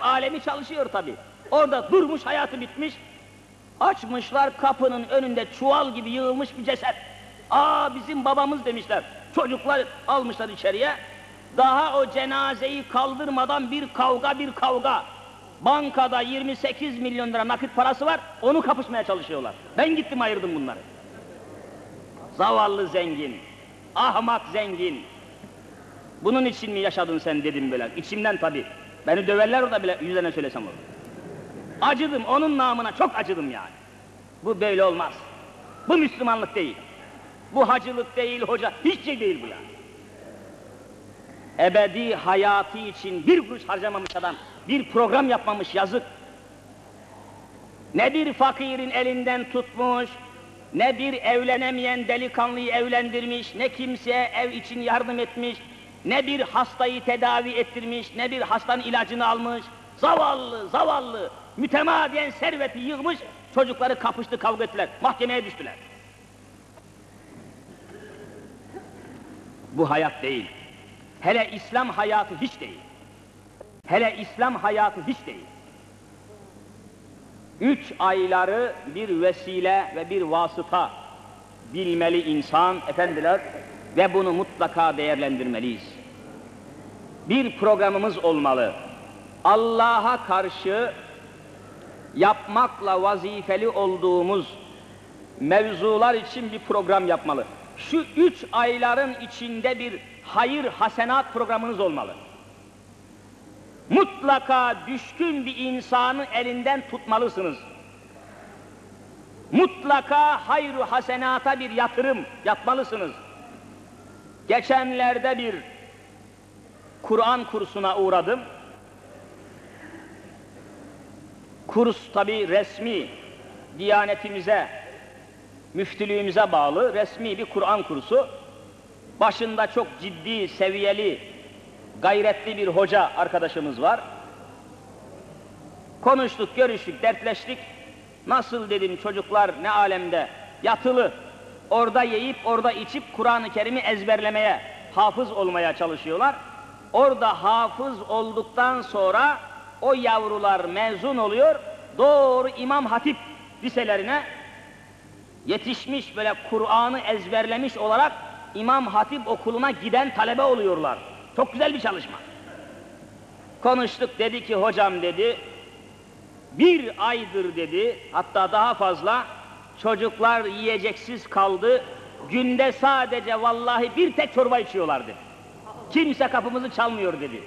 alemi çalışıyor tabi. Orada durmuş hayatı bitmiş. Açmışlar kapının önünde çuval gibi yığılmış bir ceset. Aa bizim babamız demişler. Çocuklar almışlar içeriye. Daha o cenazeyi kaldırmadan bir kavga bir kavga. Bankada 28 milyon lira nakit parası var. Onu kapışmaya çalışıyorlar. Ben gittim ayırdım bunları. Zavallı zengin. Ahmak zengin. Bunun için mi yaşadın sen dedim böyle. İçimden tabii. Beni döverler orada bile yüzlerine söylesem olur. Acıdım, onun namına çok acıdım yani. Bu böyle olmaz. Bu Müslümanlık değil. Bu hacılık değil, hoca, hiç şey değil bu yani. Ebedi hayatı için bir kuruş harcamamış adam, bir program yapmamış yazık. Ne bir fakirin elinden tutmuş, ne bir evlenemeyen delikanlıyı evlendirmiş, ne kimseye ev için yardım etmiş, ne bir hastayı tedavi ettirmiş, ne bir hastanın ilacını almış. Zavallı, zavallı, mütemadiyen serveti yığmış, çocukları kapıştı, kavga ettiler, mahkemeye düştüler. Bu hayat değil. Hele İslam hayatı hiç değil. Hele İslam hayatı hiç değil. Üç ayları bir vesile ve bir vasıta bilmeli insan, efendiler, ve bunu mutlaka değerlendirmeliyiz. Bir programımız olmalı. Allah'a karşı yapmakla vazifeli olduğumuz mevzular için bir program yapmalı. Şu üç ayların içinde bir hayır hasenat programınız olmalı. Mutlaka düşkün bir insanı elinden tutmalısınız. Mutlaka hayru hasenata bir yatırım yapmalısınız. Geçenlerde bir Kur'an kursuna uğradım. Kurs tabi resmi, diyanetimize, müftülüğümüze bağlı resmi bir Kur'an kursu. Başında çok ciddi, seviyeli, gayretli bir hoca arkadaşımız var. Konuştuk, görüştük, dertleştik. Nasıl dedim çocuklar ne alemde yatılı, orada yiyip orada içip Kur'an-ı Kerim'i ezberlemeye, hafız olmaya çalışıyorlar. Orada hafız olduktan sonra o yavrular mezun oluyor, doğru İmam Hatip liselerine yetişmiş böyle Kur'an'ı ezberlemiş olarak İmam Hatip okuluna giden talebe oluyorlar. Çok güzel bir çalışma. Konuştuk dedi ki hocam dedi, bir aydır dedi, hatta daha fazla çocuklar yiyeceksiz kaldı, günde sadece vallahi bir tek çorba içiyorlardı. Kimse kapımızı çalmıyor dedi.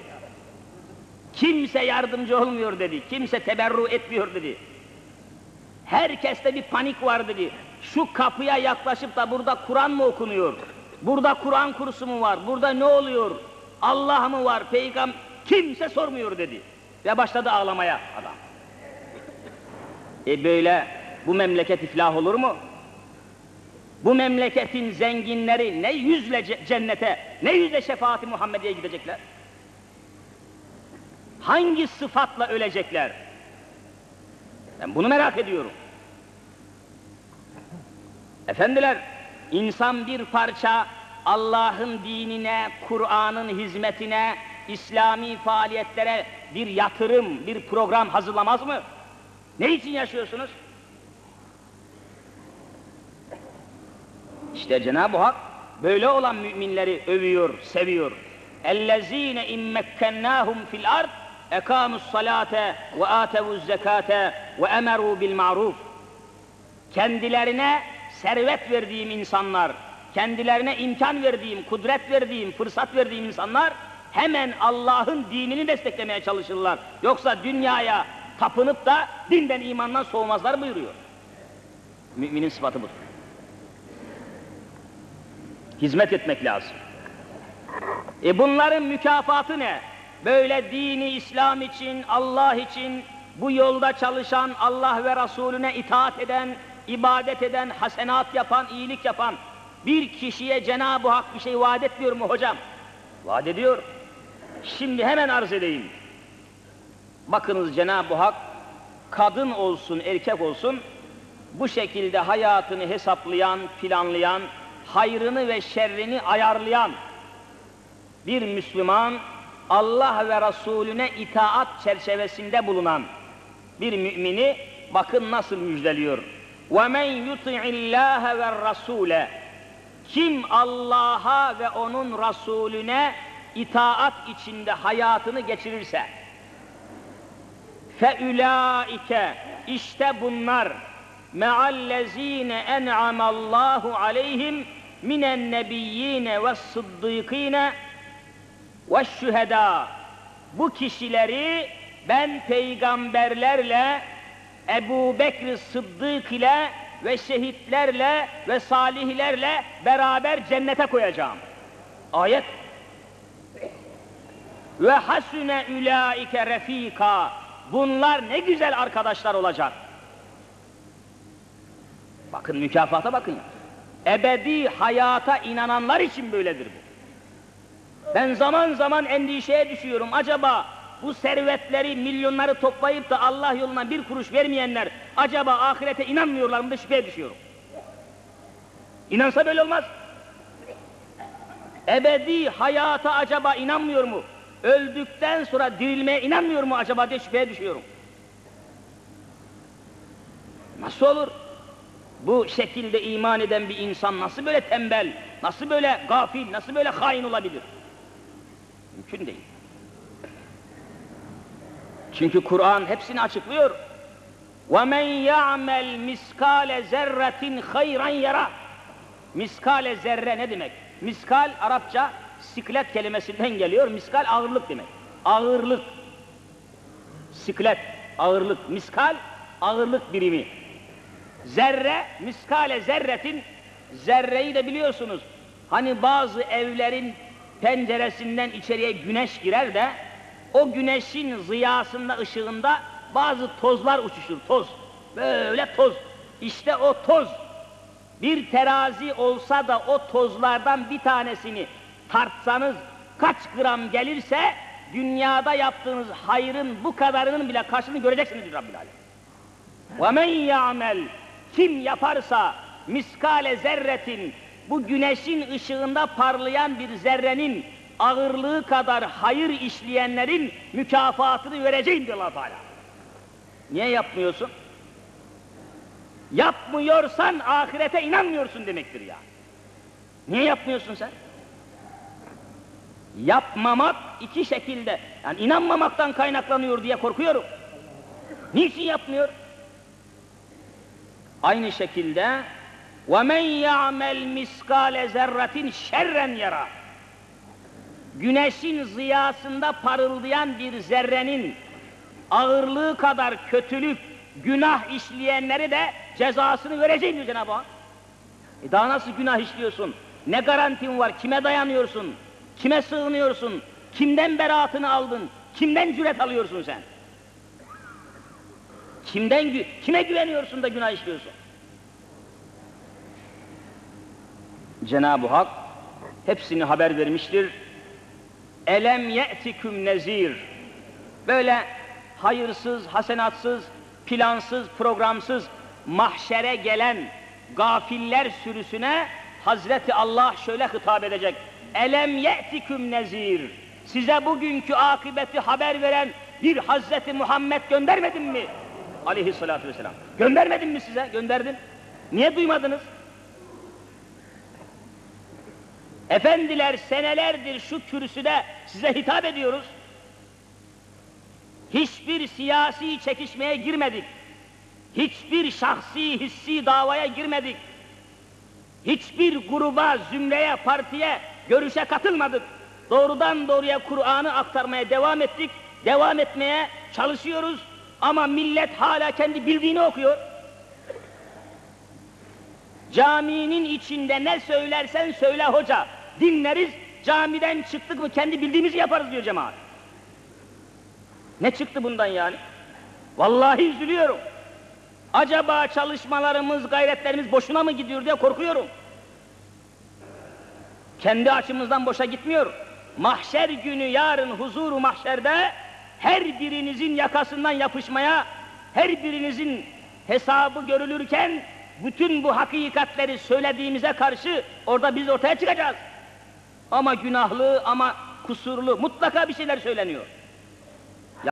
Kimse yardımcı olmuyor dedi. Kimse teberru etmiyor dedi. Herkeste bir panik var dedi. Şu kapıya yaklaşıp da burada Kur'an mı okunuyor? Burada Kur'an kursu mu var? Burada ne oluyor? Allah mı var? Peygamber kimse sormuyor dedi. Ve başladı ağlamaya adam. E böyle bu memleket iflah olur mu? Bu memleketin zenginleri ne yüzle cennete, ne yüzle şefaati Muhammediye gidecekler? Hangi sıfatla ölecekler? Ben bunu merak ediyorum. Efendiler, insan bir parça Allah'ın dinine, Kur'an'ın hizmetine, İslami faaliyetlere bir yatırım, bir program hazırlamaz mı? Ne için yaşıyorsunuz? İşte Cenab-ı Hak böyle olan müminleri övüyor, seviyor. اَلَّذ۪ينَ اِمْ مَكَّنَّاهُمْ فِي الْاَرْضِ اَقَامُوا الصَّلَاةَ وَآتَوُوا الزَّكَاةَ وَاَمَرُوا بِالْمَعْرُوفِ Kendilerine servet verdiğim insanlar, kendilerine imkan verdiğim, kudret verdiğim, fırsat verdiğim insanlar hemen Allah'ın dinini desteklemeye çalışırlar. Yoksa dünyaya tapınıp da dinden imandan soğumazlar buyuruyor. Müminin sıfatı budur. Hizmet etmek lazım. E bunların mükafatı ne? Böyle dini İslam için, Allah için bu yolda çalışan, Allah ve Resulüne itaat eden, ibadet eden, hasenat yapan, iyilik yapan bir kişiye Cenab-ı Hak bir şey vaat etmiyor mu hocam? Vaat ediyor. Şimdi hemen arz edeyim. Bakınız Cenab-ı Hak kadın olsun, erkek olsun bu şekilde hayatını hesaplayan, planlayan, hayrını ve şerrini ayarlayan bir Müslüman Allah ve Resulüne itaat çerçevesinde bulunan bir mümini bakın nasıl müjdeliyor. وَمَنْ يُطِعِ اللّٰهَ وَالرَّسُولَ Kim Allah'a ve onun Resulüne itaat içinde hayatını geçirirse فَاُولَٰئِكَ işte bunlar me'allezine en'amallahu aleyhim minen nebiyyine ve sıddıkine ve şüheda bu kişileri ben peygamberlerle Ebu Bekir Sıddık ile ve şehitlerle ve salihlerle beraber cennete koyacağım. Ayet. Ve hasune ulaike refika. Bunlar ne güzel arkadaşlar olacak. Bakın mükafata bakın ya. Ebedi hayata inananlar için böyledir bu. Ben zaman zaman endişeye düşüyorum. Acaba bu servetleri, milyonları toplayıp da Allah yoluna bir kuruş vermeyenler acaba ahirete inanmıyorlar mı da şüpheye düşüyorum. İnansa böyle olmaz. Ebedi hayata acaba inanmıyor mu? Öldükten sonra dirilmeye inanmıyor mu acaba diye şüpheye düşüyorum. Nasıl olur? Bu şekilde iman eden bir insan nasıl böyle tembel, nasıl böyle gafil, nasıl böyle hain olabilir? Mümkün değil. Çünkü Kur'an hepsini açıklıyor. وَمَنْ يَعْمَلْ مِسْكَالَ زَرَّةٍ خَيْرًا يَرَى Miskale zerre ne demek? Miskal Arapça siklet kelimesinden geliyor. Miskal ağırlık demek. Ağırlık. Siklet, ağırlık. Miskal ağırlık birimi. Zerre, miskale zerretin zerreyi de biliyorsunuz. Hani bazı evlerin penceresinden içeriye güneş girer de o güneşin ziyasında, ışığında bazı tozlar uçuşur, toz. Böyle toz. İşte o toz bir terazi olsa da o tozlardan bir tanesini tartsanız kaç gram gelirse dünyada yaptığınız hayrın bu kadarının bile karşılığını göreceksiniz diyor Rabbil Alem. وَمَنْ يَعْمَلْ kim yaparsa miskale zerretin bu güneşin ışığında parlayan bir zerrenin ağırlığı kadar hayır işleyenlerin mükafatını vereceğim diyor allah Teala. Niye yapmıyorsun? Yapmıyorsan ahirete inanmıyorsun demektir ya. Niye yapmıyorsun sen? Yapmamak iki şekilde, yani inanmamaktan kaynaklanıyor diye korkuyorum. Niçin yapmıyor? Aynı şekilde وَمَنْ يَعْمَلْ مِسْقَالَ زَرَّةٍ شَرًّا yara. Güneşin ziyasında parıldayan bir zerrenin ağırlığı kadar kötülük, günah işleyenleri de cezasını vereceğim diyor Cenab-ı Hak. E daha nasıl günah işliyorsun? Ne garantin var? Kime dayanıyorsun? Kime sığınıyorsun? Kimden beraatını aldın? Kimden cüret alıyorsun sen? Kimden kime güveniyorsun da günah işliyorsun? Cenab-ı Hak hepsini haber vermiştir. Elem ye'tiküm nezir. Böyle hayırsız, hasenatsız, plansız, programsız mahşere gelen gafiller sürüsüne Hazreti Allah şöyle hitap edecek. Elem ye'tiküm nezir. Size bugünkü akıbeti haber veren bir Hazreti Muhammed göndermedim mi? Aleyhissalatü vesselam. Göndermedim mi size? Gönderdim. Niye duymadınız? Efendiler senelerdir şu kürsüde size hitap ediyoruz. Hiçbir siyasi çekişmeye girmedik. Hiçbir şahsi hissi davaya girmedik. Hiçbir gruba, zümreye, partiye, görüşe katılmadık. Doğrudan doğruya Kur'an'ı aktarmaya devam ettik. Devam etmeye çalışıyoruz. Ama millet hala kendi bildiğini okuyor. Caminin içinde ne söylersen söyle hoca. Dinleriz, camiden çıktık mı kendi bildiğimizi yaparız diyor cemaat. Ne çıktı bundan yani? Vallahi üzülüyorum. Acaba çalışmalarımız, gayretlerimiz boşuna mı gidiyor diye korkuyorum. Kendi açımızdan boşa gitmiyor. Mahşer günü yarın huzuru mahşerde her birinizin yakasından yapışmaya, her birinizin hesabı görülürken bütün bu hakikatleri söylediğimize karşı orada biz ortaya çıkacağız. Ama günahlı, ama kusurlu, mutlaka bir şeyler söyleniyor.